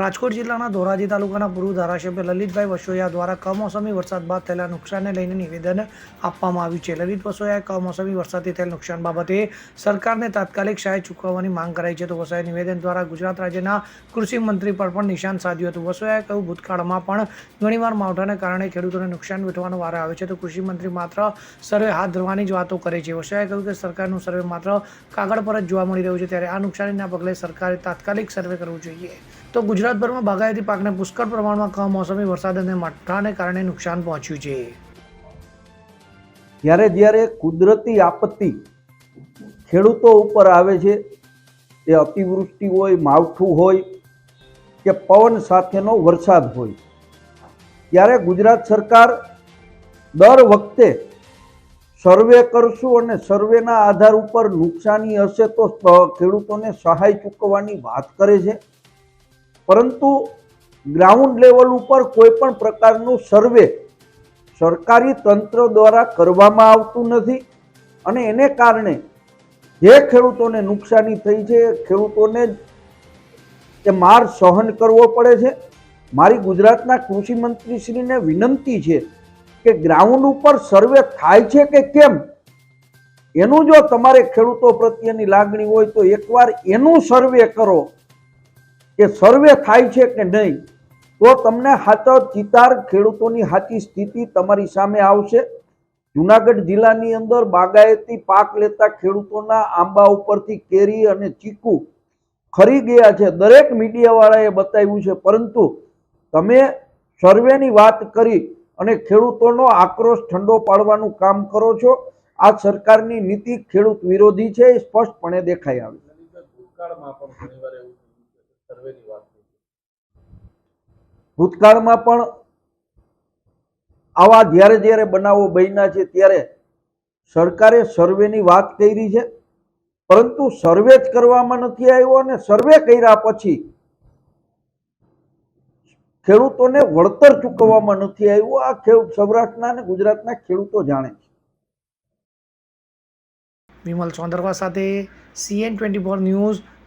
રાજકોટ જિલ્લાના ધોરાજી તાલુકાના પૂર્વ ધારાસભ્ય લલિતભાઈ વસોયા દ્વારા કમોસમી વરસાદ બાદ થયેલા નુકસાનને લઈને નિવેદન આપવામાં આવ્યું છે. લલિત વસોયાએ કમોસમી વરસાદથી થયેલ નુકસાન બાબતે સરકારને તાત્કાલિક સહાય ચૂકવવાની માંગ કરાઈ છે. તો વસોયા નિવેદન દ્વારા ગુજરાત રાજ્યના કૃષિ મંત્રી પર પણ નિશાન સાધ્યું હતું. વસોયાએ કહ્યું, ભૂતકાળમાં પણ ઘણીવાર માવઠાને કારણે ખેડૂતોને નુકસાન વેઠવાનો વારો આવે છે. તો કૃષિ મંત્રી માત્ર સર્વે હાથ ધરવાની જ વાતો કરે છે. વસોયાએ કહ્યું કે સરકારનું સર્વે માત્ર કાગળ પર જ જોવા મળી રહ્યું છે. ત્યારે આ નુકસાનીના પગલે સરકારે તાત્કાલિક સર્વે કરવું જોઈએ. તો ગુજરાતભરમાં બાગાયતી પાકને પુષ્કળ પ્રમાણમાં કમોસમી વરસાદ અને મઠાને કારણે નુકસાન પહોંચ્યું છે. જ્યારે જ્યારે કુદરતી આપત્તિ ખેડૂતો ઉપર આવે છે, તે અતિવૃષ્ટિ હોય, માવઠું હોય કે પવન સાથેનો વરસાદ હોય, ત્યારે ગુજરાત સરકાર દર વખતે સર્વે કરશું અને સર્વેના આધાર ઉપર નુકસાની હશે તો ખેડૂતોને સહાય ચૂકવવાની વાત કરે છે. પરંતુ ગ્રાઉન્ડ લેવલ ઉપર કોઈ પણ પ્રકારનું સર્વે સરકારી તંત્ર દ્વારા કરવામાં આવતું નથી અને એને કારણે જે ખેડૂતોને નુકસાની થઈ છે, ખેડૂતોને એ માર સહન કરવો પડે છે. મારી ગુજરાતના કૃષિ મંત્રીશ્રીને વિનંતી છે કે ગ્રાઉન્ડ ઉપર સર્વે થાય છે કે કેમ? એનું જો તમારે ખેડૂતો પ્રત્યેની લાગણી હોય તો એકવાર એનું સર્વે કરો. કે સર્વે થાય છે કે નહીં, તો તમને સાચો ચિતાર ખેડૂતોની સાચી સ્થિતિ તમારી સામે આવશે. જુનાગઢ જિલ્લાની અંદર બાગાયતી પાક લેતા ખેડૂતોના આંબા ઉપરથી કેરી અને ચીકુ ખરી ગયા છે. દરેક મીડિયાવાળાએ બતાવ્યું છે, પરંતુ તમે સર્વેની વાત કરી અને ખેડૂતોનો આક્રોશ ઠંડો પાડવાનું કામ કરો છો, આ સરકારની નીતિ ખેડૂત વિરોધી છે, એ સ્પષ્ટપણે દેખાઈ આવે. સર્વેની વાત ભૂતકાળમાં પણ આવા જ્યારે જ્યારે બનાવો બન્યા છે ત્યારે સરકારે સર્વેની વાત કરી છે. પરંતુ સર્વે જ કરવામાં નથી આવ્યો અને સર્વે કર્યા પછી ખેડૂતોને વળતર ચૂકવવામાં નથી આવ્યું. આ ખેડૂત સૌરાષ્ટ્રના અને ગુજરાતના ખેડૂતો જાણે છે. વિમલ સોંદરવા સાથે CN twenty four news